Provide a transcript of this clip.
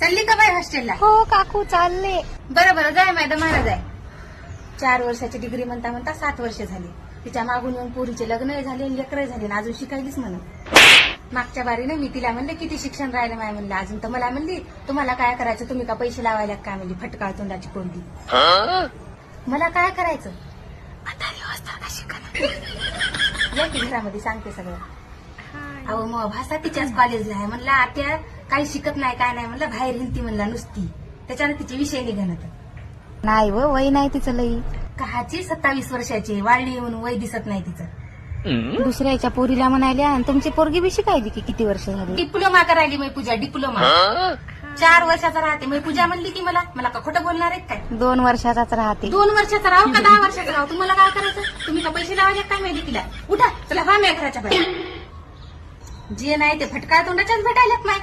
चालली का बाई हॉस्टेलला? हो काकू चालले. बरं बरं जाय मॅडम महाराज आहे चार वर्षाची डिग्री म्हणता म्हणता सात वर्ष झाली. तिच्या मागून येऊन पोरीचे लग्न झाले लेकर झाले आणि अजून शिकायलीच म्हणत मागच्या बारीने मी तिला म्हणले किती शिक्षण राहिलं माय म्हणलं अजून? तर मला म्हणली तुम्हाला काय करायचं? तुम्ही का पैसे लावायला काय म्हणली फटकाळ तोंडाची पोरगी मला काय करायचं? आता व्यवस्था का शिकणं या की घरामध्ये सांगते सगळं. अहो मग भाषा तिच्याच कॉलेजला आहे. म्हणलं आत्या काही शिकत नाही काय नाही. म्हणलं बाहेर हिंदी म्हणला नुसती. त्याच्यानं तिचे विषय निघणत नाही व वय नाही तिचं लई. काची सत्तावीस वर्षाची. वाढली म्हणून वय दिसत नाही तिचं. दुसऱ्याच्या पोरीला म्हणाल्या आणि तुमची पोरगी बी शिकायली की किती वर्ष झाली? डिप्लोमा करायली मी पूजा डिप्लोमा. चार वर्षाचा राहते. मी पूजा म्हणली ती मला. मला का खोटं बोलणार आहेत काय? दोन वर्षाचाच राहते. दोन वर्षाचा राहू का दहा वर्षाचा राहू? तुम्हाला काय करायचं? तुम्ही का पैसे लावायचे काय माहिती तिला? उठा. चला मी घराच्या बाहेर. जे नाही ते फटकाळ तोंडाच्याच भेटायलात नाही